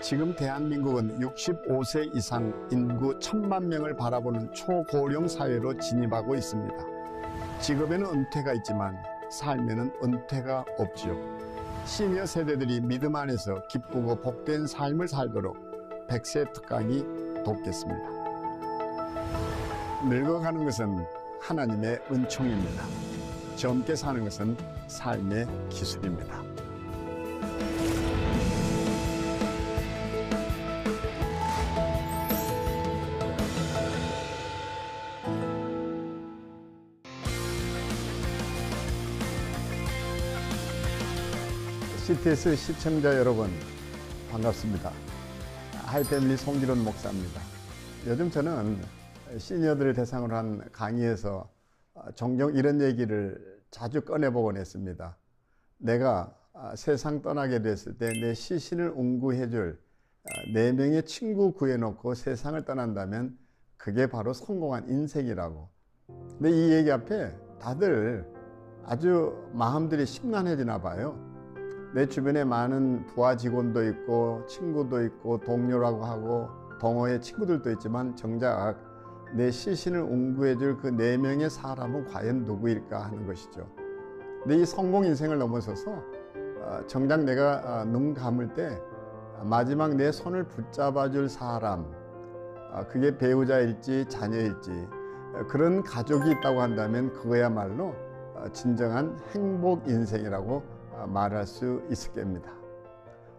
지금 대한민국은 65세 이상 인구 1000만 명을 바라보는 초고령 사회로 진입하고 있습니다. 직업에는 은퇴가 있지만 삶에는 은퇴가 없지요. 시니어 세대들이 믿음 안에서 기쁘고 복된 삶을 살도록 백세 특강이 돕겠습니다. 늙어가는 것은 하나님의 은총입니다. 젊게 사는 것은 삶의 기술입니다. CTS 시청자 여러분 반갑습니다. 하이패밀리 송기론 목사입니다. 요즘 저는 시니어들을 대상으로 한 강의에서 종종 이런 얘기를 자주 꺼내보곤 했습니다. 내가 세상 떠나게 됐을 때 내 시신을 운구해줄 네 명의 친구 구해놓고 세상을 떠난다면 그게 바로 성공한 인생이라고. 근데 이 얘기 앞에 다들 아주 마음들이 심란해지나 봐요. 내 주변에 많은 부하 직원도 있고 친구도 있고 동료라고 하고 동호회 친구들도 있지만 정작 내 시신을 운구해줄 그 네 명의 사람은 과연 누구일까 하는 것이죠. 근데 이 성공 인생을 넘어서서 어, 정작 내가 어, 눈 감을 때 마지막 내 손을 붙잡아줄 사람, 어, 그게 배우자일지 자녀일지 그런 가족이 있다고 한다면 그거야말로 진정한 행복 인생이라고 말할 수 있을 겁니다.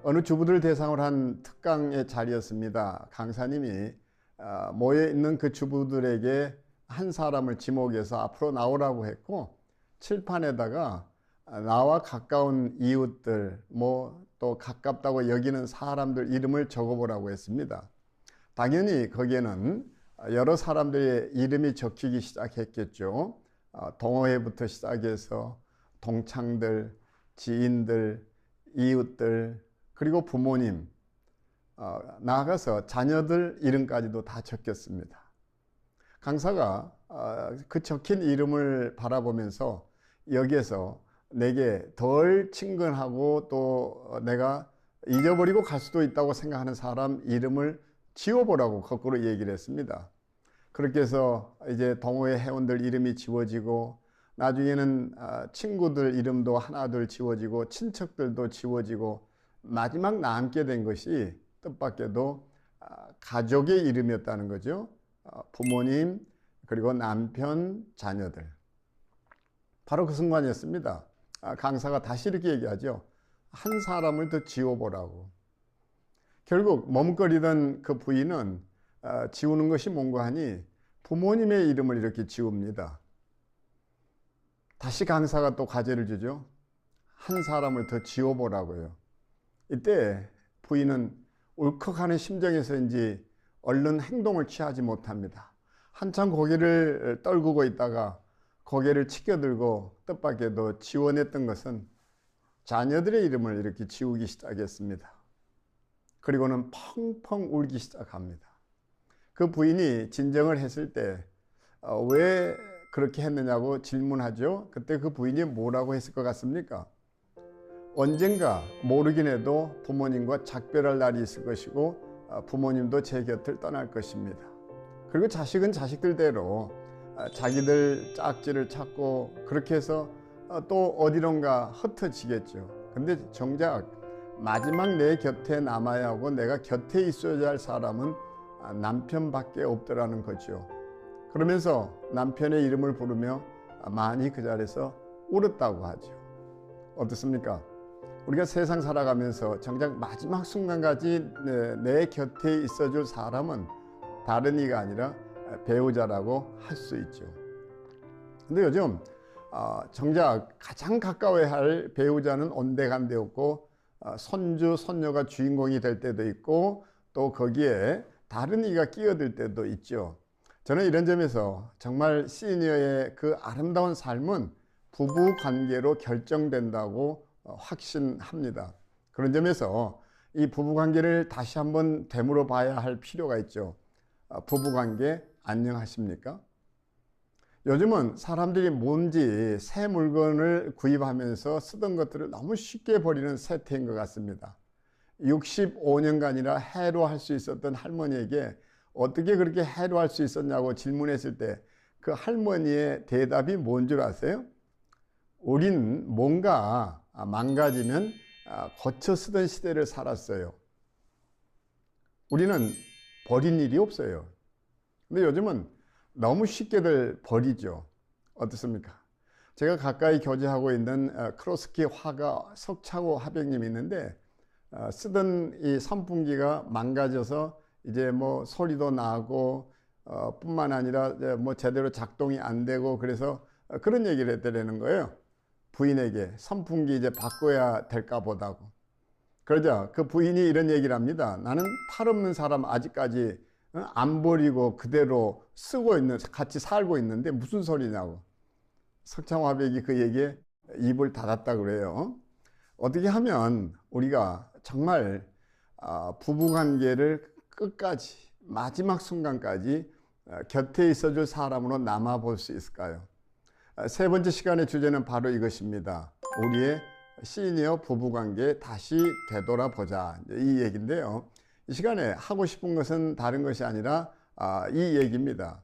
어느 주부들 대상으로 한 특강의 자리였습니다. 강사님이 모여 있는 그 주부들에게 한 사람을 지목해서 앞으로 나오라고 했고 칠판에다가 나와 가까운 이웃들 뭐 또 가깝다고 여기는 사람들 이름을 적어보라고 했습니다. 당연히 거기에는 여러 사람들의 이름이 적히기 시작했겠죠. 동호회부터 시작해서 동창들, 지인들, 이웃들, 그리고 부모님, 어, 나아가서 자녀들 이름까지도 다 적혔습니다. 강사가 어, 그 적힌 이름을 바라보면서 여기에서 내게 덜 친근하고 또 내가 잊어버리고 갈 수도 있다고 생각하는 사람 이름을 지워보라고 거꾸로 얘기를 했습니다. 그렇게 해서 이제 동호회 회원들 이름이 지워지고 나중에는 친구들 이름도 하나둘 지워지고 친척들도 지워지고 마지막 남게 된 것이 뜻밖에도 가족의 이름이었다는 거죠. 부모님 그리고 남편 자녀들 바로 그 순간이었습니다. 강사가 다시 이렇게 얘기하죠. 한 사람을 더 지워보라고. 결국 머뭇거리던 그 부인은 지우는 것이 뭔가 하니 부모님의 이름을 이렇게 지웁니다. 다시 강사가 또 과제를 주죠. 한 사람을 더 지워보라고요. 이때 부인은 울컥하는 심정에서인지 얼른 행동을 취하지 못합니다. 한참 고개를 떨구고 있다가 고개를 치켜들고 뜻밖에도 지원했던 것은 자녀들의 이름을 이렇게 지우기 시작했습니다. 그리고는 펑펑 울기 시작합니다. 그 부인이 진정을 했을 때왜 어, 그렇게 했느냐고 질문하죠. 그때 그 부인이 뭐라고 했을 것 같습니까? 언젠가 모르긴 해도 부모님과 작별할 날이 있을 것이고 어, 부모님도 제 곁을 떠날 것입니다. 그리고 자식은 자식들대로 어, 자기들 짝지를 찾고 그렇게 해서 어, 또 어디론가 흩어지겠죠. 근데 정작 마지막 내 곁에 남아야 하고 내가 곁에 있어야 할 사람은 남편밖에 없더라는 거죠. 그러면서 남편의 이름을 부르며 많이 그 자리에서 울었다고 하죠. 어떻습니까? 우리가 세상 살아가면서 정작 마지막 순간까지 내, 내 곁에 있어줄 사람은 다른 이가 아니라 배우자라고 할 수 있죠. 근데 요즘 어, 정작 가장 가까워야 할 배우자는 온데간데 없고 어, 손주, 손녀가 주인공이 될 때도 있고 또 거기에 다른 이가 끼어들 때도 있죠. 저는 이런 점에서 정말 시니어의 그 아름다운 삶은 부부 관계로 결정된다고 어, 확신합니다. 그런 점에서 이 부부 관계를 다시 한번 되물어 봐야 할 필요가 있죠. 어, 부부 관계 안녕하십니까? 요즘은 사람들이 뭔지 새 물건을 구입하면서 쓰던 것들을 너무 쉽게 버리는 세태인 것 같습니다. 65년간이나 해로 할 수 있었던 할머니에게 어떻게 그렇게 해로할 수 있었냐고 질문했을 때 그 할머니의 대답이 뭔 줄 아세요? 우린 뭔가 망가지면 거쳐 쓰던 시대를 살았어요. 우리는 버린 일이 없어요. 근데 요즘은 너무 쉽게들 버리죠. 어떻습니까? 제가 가까이 교제하고 있는 어, 크로스키 화가 석차고 하백님이 있는데 어, 쓰던 이 선풍기가 망가져서 이제 뭐 소리도 나고 어, 뿐만 아니라 뭐 제대로 작동이 안 되고 그래서 그런 얘기를 했다는 거예요. 부인에게 선풍기 이제 바꿔야 될까 보다고. 그러자 그 부인이 이런 얘기를 합니다. 나는 팔 없는 사람 아직까지 안 버리고 그대로 쓰고 있는, 같이 살고 있는데 무슨 소리냐고. 석창화백이 그 얘기에 입을 닫았다 그래요. 어떻게 하면 우리가 정말 아, 부부관계를 끝까지 마지막 순간까지 아, 곁에 있어줄 사람으로 남아볼 수 있을까요? 아, 세 번째 시간의 주제는 바로 이것입니다. 우리의 시니어 부부관계 다시 되돌아보자 이 얘기인데요. 이 시간에 하고 싶은 것은 다른 것이 아니라 이 얘기입니다.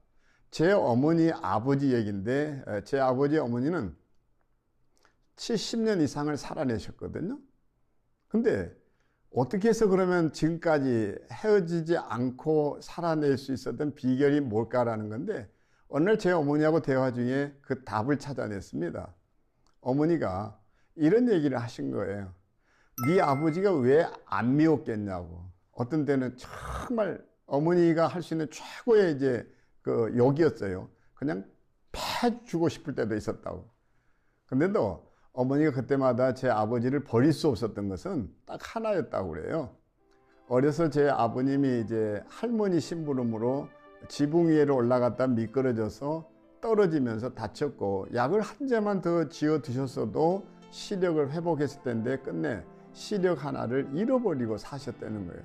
제 어머니 아버지 얘기인데 제 아버지 어머니는 70년 이상을 살아내셨거든요. 근데 어떻게 해서 그러면 지금까지 헤어지지 않고 살아낼 수 있었던 비결이 뭘까라는 건데 어느 날 제 어머니하고 대화 중에 그 답을 찾아냈습니다. 어머니가 이런 얘기를 하신 거예요. 네 아버지가 왜 안 미웠겠냐고. 어떤 때는 정말 어머니가 할 수 있는 최고의 이제 그 욕이었어요. 그냥 패 주고 싶을 때도 있었다고. 근데도 어머니가 그때마다 제 아버지를 버릴 수 없었던 것은 딱 하나였다고 그래요. 어려서 제 아버님이 이제 할머니 심부름으로 지붕 위로 올라갔다 미끄러져서 떨어지면서 다쳤고 약을 한 잔만 더 지어 드셨어도 시력을 회복했을 텐데 끝내 시력 하나를 잃어버리고 사셨다는 거예요.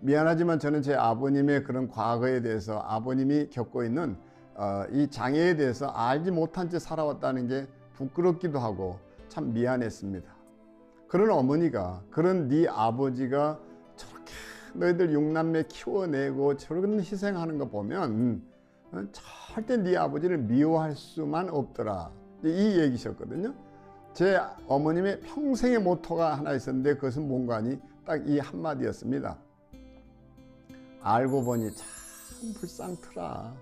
미안하지만 저는 제 아버님의 그런 과거에 대해서 아버님이 겪고 있는 어, 이 장애에 대해서 알지 못한 채 살아왔다는 게 부끄럽기도 하고 참 미안했습니다. 그런 어머니가 그런 네 아버지가 저렇게 너희들 육남매 키워내고 저런 희생하는 거 보면 어, 절대 네 아버지를 미워할 수만 없더라. 이 얘기셨거든요. 제 어머님의 평생의 모토가 하나 있었는데 그것은 뭔가 하니 딱 이 한마디였습니다. 알고 보니 참 불쌍트라.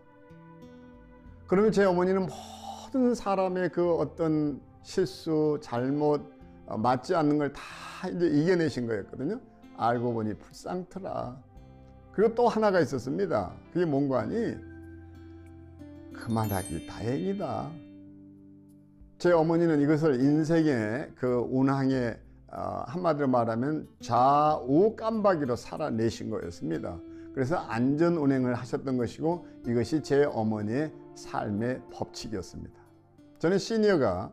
그러면 제 어머니는 모든 사람의 그 어떤 실수, 잘못, 어, 맞지 않는 걸 다 이제 이겨내신 거였거든요. 알고 보니 불쌍트라. 그리고 또 하나가 있었습니다. 그게 뭔가 하니 그만하기 다행이다. 제 어머니는 이것을 인생의 그 운항에 어, 한마디로 말하면 좌우 깜박이로 살아내신 거였습니다. 그래서 안전 운행을 하셨던 것이고 이것이 제 어머니의 삶의 법칙이었습니다. 저는 시니어가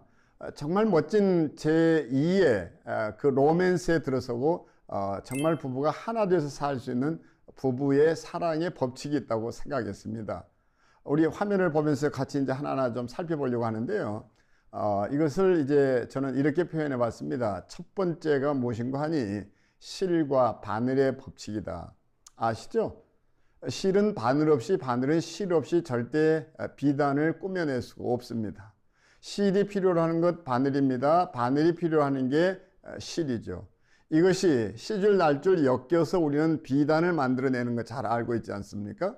정말 멋진 제2의 그 로맨스에 들어서고 어, 정말 부부가 하나 돼서 살 수 있는 부부의 사랑의 법칙이 있다고 생각했습니다. 우리 화면을 보면서 같이 이제 하나하나 좀 살펴보려고 하는데요. 어, 이것을 이제 저는 이렇게 표현해 봤습니다. 첫 번째가 무엇인가 하니 실과 바늘의 법칙이다. 아시죠? 실은 바늘 없이 바늘은 실 없이 절대 비단을 꾸며낼 수가 없습니다. 실이 필요로 하는 것 바늘입니다. 바늘이 필요로 하는 게 실이죠. 이것이 시줄 날줄 엮여서 우리는 비단을 만들어내는 거 잘 알고 있지 않습니까?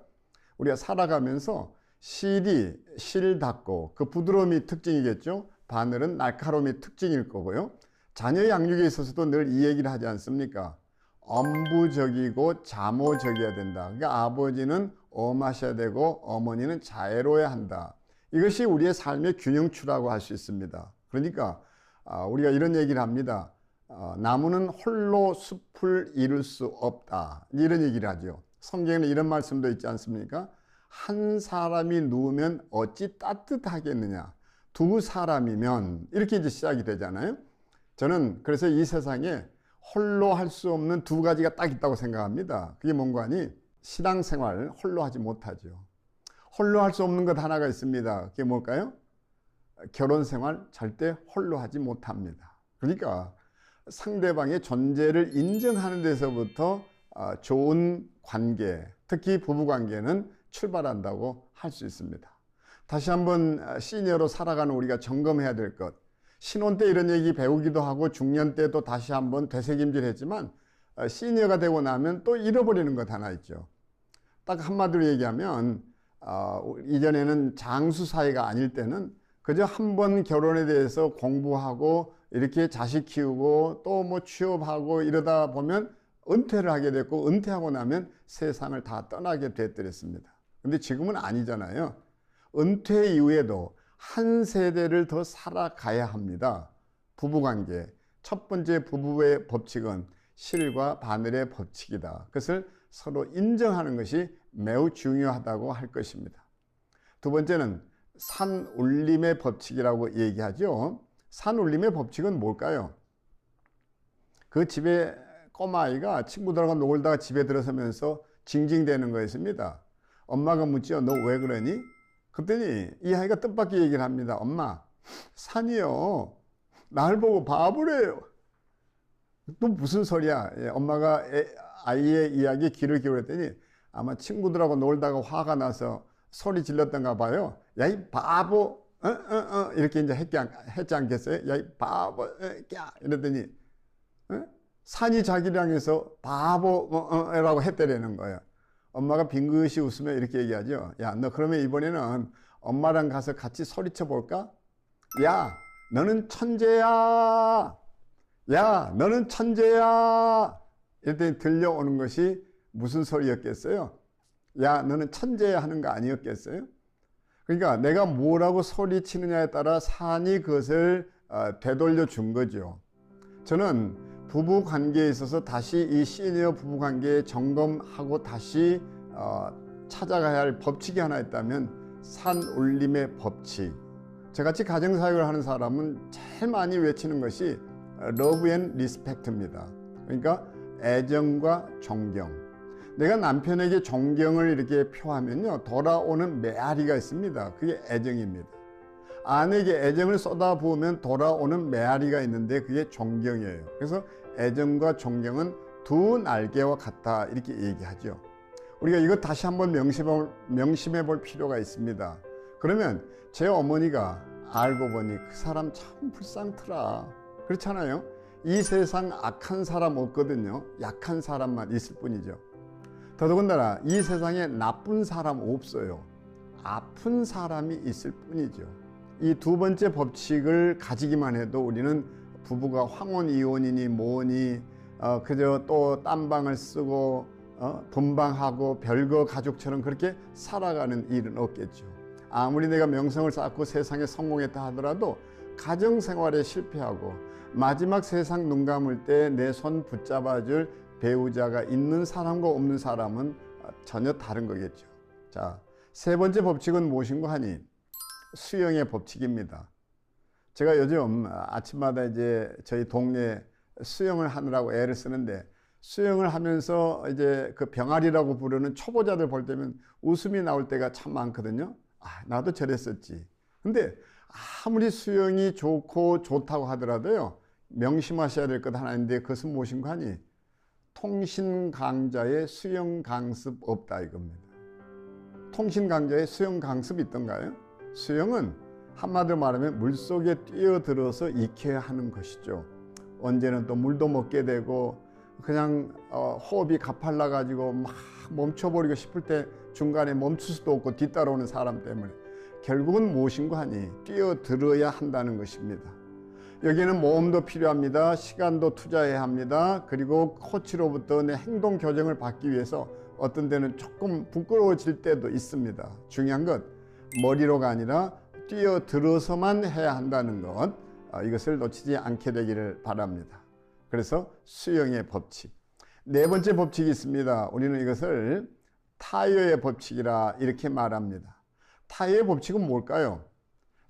우리가 살아가면서 실이 실답고 그 부드러움이 특징이겠죠. 바늘은 날카로움이 특징일 거고요. 자녀 양육에 있어서도 늘 이 얘기를 하지 않습니까? 엄부적이고 자모적이어야 된다. 그러니까 아버지는 엄하셔야 되고 어머니는 자애로워야 한다. 이것이 우리의 삶의 균형추라고 할 수 있습니다. 그러니까 아, 우리가 이런 얘기를 합니다. 어, 나무는 홀로 숲을 이룰 수 없다. 이런 얘기를 하죠. 성경에는 이런 말씀도 있지 않습니까? 한 사람이 누우면 어찌 따뜻하겠느냐. 두 사람이면 이렇게 이제 시작이 되잖아요. 저는 그래서 이 세상에 홀로 할 수 없는 두 가지가 딱 있다고 생각합니다. 그게 뭔가 하니 신앙생활 홀로 하지 못하죠. 홀로 할 수 없는 것 하나가 있습니다. 그게 뭘까요? 결혼 생활 절대 홀로 하지 못합니다. 그러니까 상대방의 존재를 인정하는 데서부터 어, 좋은 관계, 특히 부부 관계는 출발한다고 할 수 있습니다. 다시 한번 어, 시니어로 살아가는 우리가 점검해야 될 것. 신혼 때 이런 얘기 배우기도 하고 중년 때도 다시 한번 되새김질 했지만 어, 시니어가 되고 나면 또 잃어버리는 것 하나 있죠. 딱 한마디로 얘기하면 어, 이전에는 장수 사이가 아닐 때는 그저 한 번 결혼에 대해서 공부하고 이렇게 자식 키우고 또 뭐 취업하고 이러다 보면 은퇴를 하게 됐고 은퇴하고 나면 세상을 다 떠나게 됐더랬습니다. 근데 지금은 아니잖아요. 은퇴 이후에도 한 세대를 더 살아가야 합니다. 부부관계. 첫 번째 부부의 법칙은 실과 바늘의 법칙이다. 그것을 서로 인정하는 것이 매우 중요하다고 할 것입니다. 두 번째는 산울림의 법칙이라고 얘기하죠. 산울림의 법칙은 뭘까요? 그 집에 꼬마아이가 친구들하고 놀다가 집에 들어서면서 징징대는 거였습니다. 엄마가 묻죠. 너왜 그러니? 그랬더니 이 아이가 뜻밖의 얘기를 합니다. 엄마, 산이요. 날 보고 바보래요. 또 무슨 소리야? 예, 엄마가 애, 아이의 이야기에 귀를 기울였더니 아마 친구들하고 놀다가 화가 나서 소리 질렀던가 봐요. 야, 이 바보, 어, 어, 어, 이렇게 이제 했지, 했지 않겠어요? 야, 이 바보, 어, 야, 이러더니, 어? 산이 자기를 향해서 바보, 어, 어, 했다라는 거예요. 엄마가 빙긋이 웃으며 이렇게 얘기하죠. 야, 너 그러면 이번에는 엄마랑 가서 같이 소리쳐 볼까? 야, 너는 천재야! 야, 너는 천재야! 이랬더니 들려오는 것이 무슨 소리였겠어요? 야, 너는 천재야 하는 거 아니었겠어요? 그러니까 내가 뭐라고 소리치느냐에 따라 산이 그것을 어, 되돌려 준 거죠. 저는 부부 관계에 있어서 다시 이 시니어 부부 관계에 점검하고 다시 어, 찾아가야 할 법칙이 하나 있다면 산 올림의 법칙. 저같이 가정사역을 하는 사람은 제일 많이 외치는 것이 러브 앤 리스펙트입니다. 그러니까 애정과 존경. 내가 남편에게 존경을 이렇게 표하면요. 돌아오는 메아리가 있습니다. 그게 애정입니다. 아내에게 애정을 쏟아부으면 돌아오는 메아리가 있는데 그게 존경이에요. 그래서 애정과 존경은 두 날개와 같다 이렇게 얘기하죠. 우리가 이거 다시 한번 명심해 볼, 필요가 있습니다. 그러면 제 어머니가 알고 보니 그 사람 참 불쌍트라. 그렇잖아요. 이 세상 악한 사람 없거든요. 약한 사람만 있을 뿐이죠. 더더군다나 이 세상에 나쁜 사람 없어요. 아픈 사람이 있을 뿐이죠. 이 두 번째 법칙을 가지기만 해도 우리는 부부가 황혼 이혼이니 뭐니 어, 그저 또 딴방을 쓰고 어, 분방하고 별거 가족처럼 그렇게 살아가는 일은 없겠죠. 아무리 내가 명성을 쌓고 세상에 성공했다 하더라도 가정 생활에 실패하고 마지막 세상 눈 감을 때 내 손 붙잡아줄 배우자가 있는 사람과 없는 사람은 전혀 다른 거겠죠. 자, 세 번째 법칙은 무엇인가 하니 수영의 법칙입니다. 제가 요즘 아침마다 이제 저희 동네 수영을 하느라고 애를 쓰는데 수영을 하면서 이제 그 병아리라고 부르는 초보자들 볼 때면 웃음이 나올 때가 참 많거든요. 아, 나도 저랬었지. 근데 아무리 수영이 좋고 좋다고 하더라도요, 명심하셔야 될 것 하나 있는데 그것은 무엇인가 하니 통신 강자의 수영 강습 없다 이겁니다. 통신 강자의 수영 강습이 있던가요? 수영은 한마디로 말하면 물 속에 뛰어들어서 익혀야 하는 것이죠. 언제는 또 물도 먹게 되고 그냥 어, 호흡이 가팔라 가지고 막 멈춰버리고 싶을 때 중간에 멈출 수도 없고 뒤따라오는 사람 때문에 결국은 무엇인가 하니 뛰어들어야 한다는 것입니다. 여기는 모험도 필요합니다. 시간도 투자해야 합니다. 그리고 코치로부터 내 행동 교정을 받기 위해서 어떤 데는 조금 부끄러워질 때도 있습니다. 중요한 것 머리로가 아니라 뛰어들어서만 해야 한다는 것 아, 이것을 놓치지 않게 되기를 바랍니다. 그래서 수영의 법칙. 네 번째 법칙이 있습니다. 우리는 이것을 타이어의 법칙이라 이렇게 말합니다. 타이어의 법칙은 뭘까요?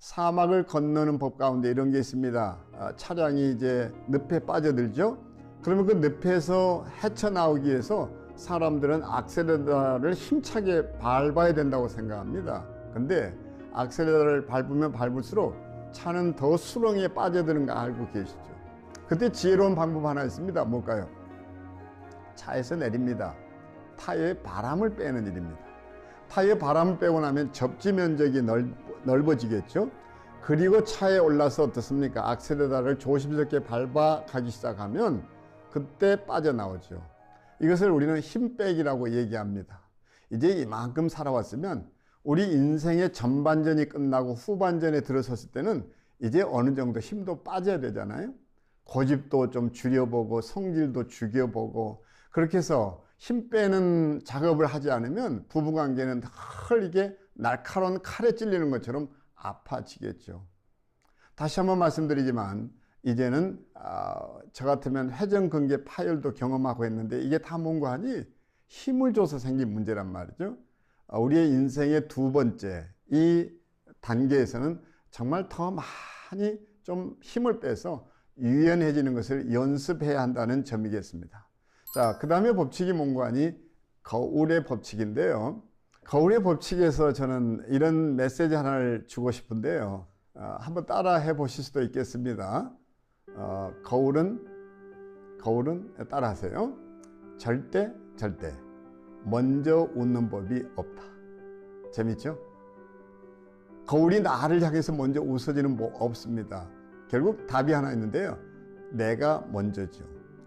사막을 건너는 법 가운데 이런 게 있습니다. 아, 차량이 이제 늪에 빠져들죠. 그러면 그 늪에서 헤쳐나오기 위해서 사람들은 악셀레터를 힘차게 밟아야 된다고 생각합니다. 근데 악셀레터를 밟으면 밟을수록 차는 더 수렁에 빠져드는 거 알고 계시죠? 그때 지혜로운 방법 하나 있습니다. 뭘까요? 차에서 내립니다. 타이어에 바람을 빼는 일입니다. 타이어 바람을 빼고 나면 접지 면적이 넓, 넓어지겠죠. 그리고 차에 올라서 어떻습니까? 악셀레다를 조심스럽게 밟아 가기 시작하면 그때 빠져나오죠. 이것을 우리는 힘 빼기라고 얘기합니다. 이제 이만큼 살아왔으면 우리 인생의 전반전이 끝나고 후반전에 들어섰을 때는 이제 어느 정도 힘도 빠져야 되잖아요. 고집도 좀 줄여보고 성질도 죽여보고 그렇게 해서 힘 빼는 작업을 하지 않으면 부부관계는 늘 이게 날카로운 칼에 찔리는 것처럼 아파지겠죠. 다시 한번 말씀드리지만 이제는 어, 저 같으면 회전근개 파열도 경험하고 했는데 이게 다 뭔가 하니 힘을 줘서 생긴 문제란 말이죠. 어, 우리의 인생의 두 번째 이 단계에서는 정말 더 많이 좀 힘을 빼서 유연해지는 것을 연습해야 한다는 점이겠습니다. 자, 그 다음에 법칙이 뭔가 하니 거울의 법칙인데요. 거울의 법칙에서 저는 이런 메시지 하나를 주고 싶은데요. 어, 한번 따라 해 보실 수도 있겠습니다. 어, 거울은 거울은 따라 하세요. 절대 절대 먼저 웃는 법이 없다. 재밌죠? 거울이 나를 향해서 먼저 웃어지는 법 없습니다. 결국 답이 하나 있는데요. 내가 먼저죠.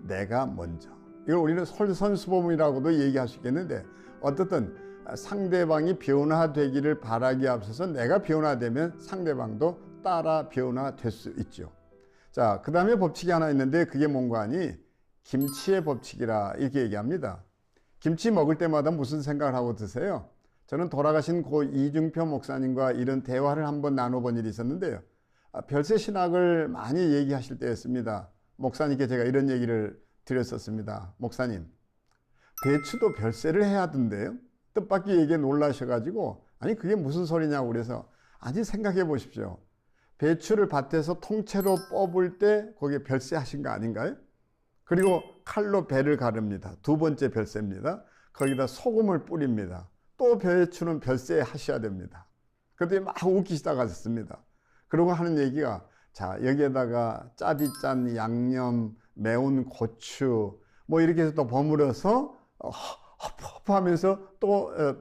내가 먼저. 이걸 우리는 솔선수범이라고도 얘기할 수 있겠는데 어떻든 상대방이 변화되기를 바라기 앞서서 내가 변화되면 상대방도 따라 변화될 수 있죠. 자, 그 다음에 법칙이 하나 있는데 그게 뭔가 하니 김치의 법칙이라 이렇게 얘기합니다. 김치 먹을 때마다 무슨 생각을 하고 드세요? 저는 돌아가신 고 이중표 목사님과 이런 대화를 한번 나눠본 일이 있었는데요. 아, 별세 신학을 많이 얘기하실 때였습니다. 목사님께 제가 이런 얘기를 드렸었습니다. 목사님, 배추도 별세를 해야 하던데요? 뜻밖의 얘기에 놀라셔가지고, 아니, 그게 무슨 소리냐고 그래서, 아니, 생각해 보십시오. 배추를 밭에서 통째로 뽑을 때 거기에 별세 하신 거 아닌가요? 그리고 칼로 배를 가릅니다. 두 번째 별세입니다. 거기다 소금을 뿌립니다. 또 배추는 별세 하셔야 됩니다. 그때 막 웃기 시작하셨습니다. 그러고 하는 얘기가 자 여기에다가 짜디 짠 양념 매운 고추 뭐 이렇게 해서 또 버무려서 허퍼 하면서 또 어,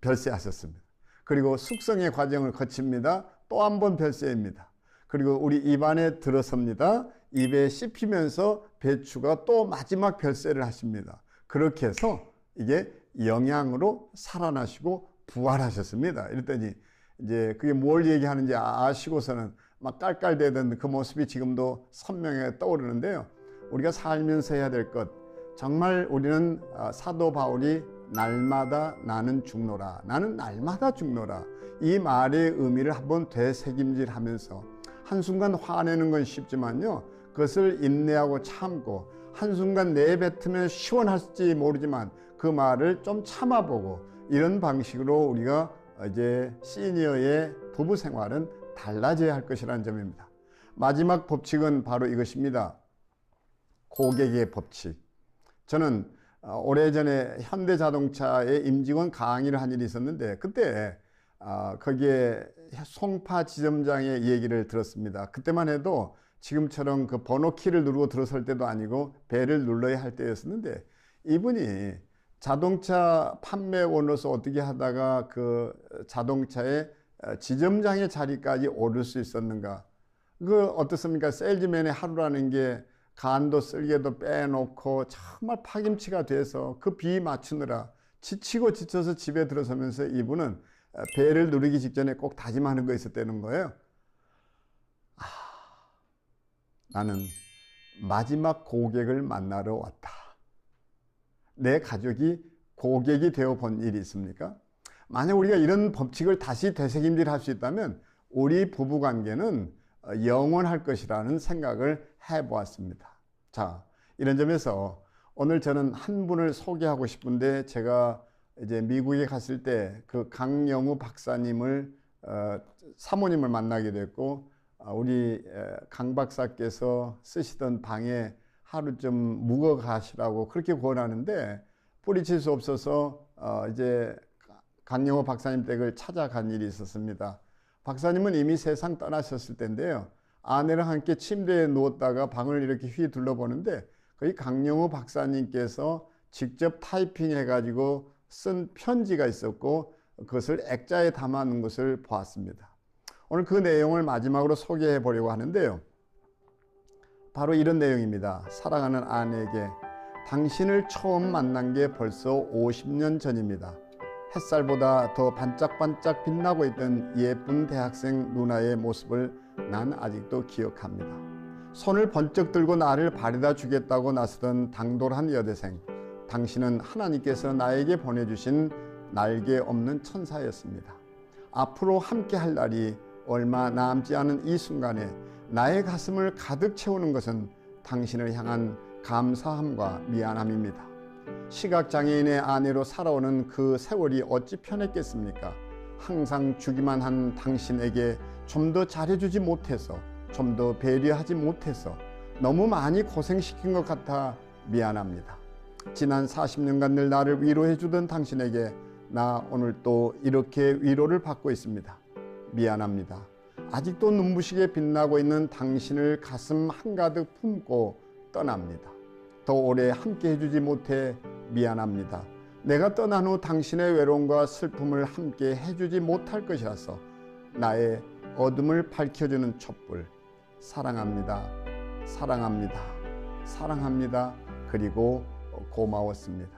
별세하셨습니다. 그리고 숙성의 과정을 거칩니다. 또 한 번 별세입니다. 그리고 우리 입안에 들어섭니다. 입에 씹히면서 배추가 또 마지막 별세를 하십니다. 그렇게 해서 이게 영양으로 살아나시고 부활하셨습니다. 이랬더니 이제 그게 뭘 얘기하는지 아시고서는 막 깔깔대던 그 모습이 지금도 선명하게 떠오르는데요. 우리가 살면서 해야 될 것, 정말 우리는 아, 사도 바울이 날마다 나는 죽노라. 나는 날마다 죽노라. 이 말의 의미를 한번 되새김질 하면서 한순간 화내는 건 쉽지만요. 그것을 인내하고 참고 한순간 내뱉으면 시원할지 모르지만 그 말을 좀 참아보고 이런 방식으로 우리가 이제 시니어의 부부 생활은 달라져야 할 것이라는 점입니다. 마지막 법칙은 바로 이것입니다. 고객의 법칙. 저는 어, 오래전에 현대자동차의 임직원 강의를 한 일이 있었는데 그때 어, 거기에 송파 지점장의 얘기를 들었습니다. 그때만 해도 지금처럼 그 번호키를 누르고 들어설 때도 아니고 배를 눌러야 할 때였었는데 이분이 자동차 판매원으로서 어떻게 하다가 그 자동차의 지점장의 자리까지 오를 수 있었는가? 그 어떻습니까? 세일즈맨의 하루라는 게 간도 쓸개도 빼놓고 정말 파김치가 돼서 그 비 맞추느라 지치고 지쳐서 집에 들어서면서 이분은 배를 누르기 직전에 꼭 다짐하는 거 있었다는 거예요. 아, 나는 마지막 고객을 만나러 왔다. 내 가족이 고객이 되어 본 일이 있습니까? 만약 우리가 이런 법칙을 다시 되새김질 할 수 있다면 우리 부부 관계는 영원할 것이라는 생각을 해 보았습니다. 자, 이런 점에서 오늘 저는 한 분을 소개하고 싶은데 제가 이제 미국에 갔을 때 그 강영우 박사님을 어, 사모님을 만나게 됐고 어, 우리 강 박사께서 쓰시던 방에 하루 좀 묵어 가시라고 그렇게 권하는데 뿌리칠 수 없어서 어, 이제 강영호 박사님 댁을 찾아간 일이 있었습니다. 박사님은 이미 세상 떠나셨을 때인데요. 아내랑 함께 침대에 누웠다가 방을 이렇게 휘 둘러보는데 거기 강영우 박사님께서 직접 타이핑해 가지고 쓴 편지가 있었고 그것을 액자에 담아 놓은 것을 보았습니다. 오늘 그 내용을 마지막으로 소개해 보려고 하는데요. 바로 이런 내용입니다. 사랑하는 아내에게 당신을 처음 만난 게 벌써 50년 전입니다. 햇살보다 더 반짝반짝 빛나고 있던 예쁜 대학생 누나의 모습을 난 아직도 기억합니다. 손을 번쩍 들고 나를 바래다 주겠다고 나서던 당돌한 여대생. 당신은 하나님께서 나에게 보내주신 날개 없는 천사였습니다. 앞으로 함께 할 날이 얼마 남지 않은 이 순간에 나의 가슴을 가득 채우는 것은 당신을 향한 감사함과 미안함입니다. 시각장애인의 아내로 살아오는 그 세월이 어찌 편했겠습니까? 항상 주기만 한 당신에게 좀 더 잘해주지 못해서, 좀 더 배려하지 못해서 너무 많이 고생시킨 것 같아 미안합니다. 지난 40년간 늘 나를 위로해주던 당신에게 나 오늘 또 이렇게 위로를 받고 있습니다. 미안합니다. 아직도 눈부시게 빛나고 있는 당신을 가슴 한가득 품고 떠납니다. 더 오래 함께 해주지 못해 미안합니다. 내가 떠난 후 당신의 외로움과 슬픔을 함께 해주지 못할 것이라서 나의 어둠을 밝혀주는 촛불 사랑합니다. 사랑합니다. 사랑합니다. 그리고 고마웠습니다.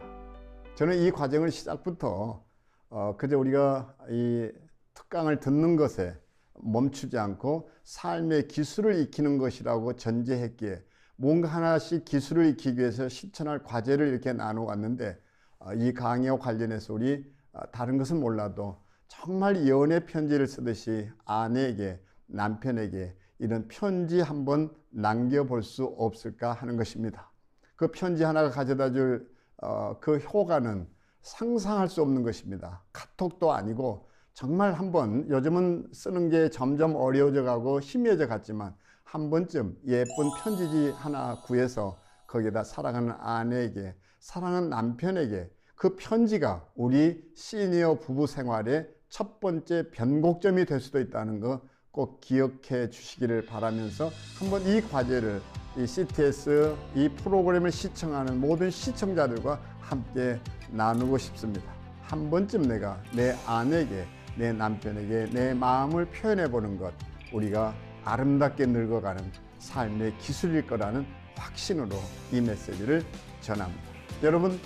저는 이 과정을 시작부터 어, 그저 우리가 이 특강을 듣는 것에 멈추지 않고 삶의 기술을 익히는 것이라고 전제했기에 뭔가 하나씩 기술을 익히기 위해서 실천할 과제를 이렇게 나눠 왔는데 어, 이 강의와 관련해서 우리 어, 다른 것은 몰라도 정말 연애 편지를 쓰듯이 아내에게 남편에게 이런 편지 한번 남겨볼 수 없을까 하는 것입니다. 그 편지 하나가 가져다 줄 어, 그 효과는 상상할 수 없는 것입니다. 카톡도 아니고 정말 한번 요즘은 쓰는 게 점점 어려워져 가고 희미해져 갔지만 한 번쯤 예쁜 편지지 하나 구해서 거기다 사랑하는 아내에게 사랑하는 남편에게 그 편지가 우리 시니어 부부 생활의 첫 번째 변곡점이 될 수도 있다는 거 꼭 기억해 주시기를 바라면서 한번 이 과제를 이 CTS 이 프로그램을 시청하는 모든 시청자들과 함께 나누고 싶습니다. 한 번쯤 내가 내 아내에게 내 남편에게 내 마음을 표현해 보는 것 우리가 아름답게 늙어가는 삶의 기술일 거라는 확신으로 이 메시지를 전합니다. 여러분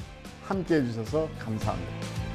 함께 해주셔서 감사합니다.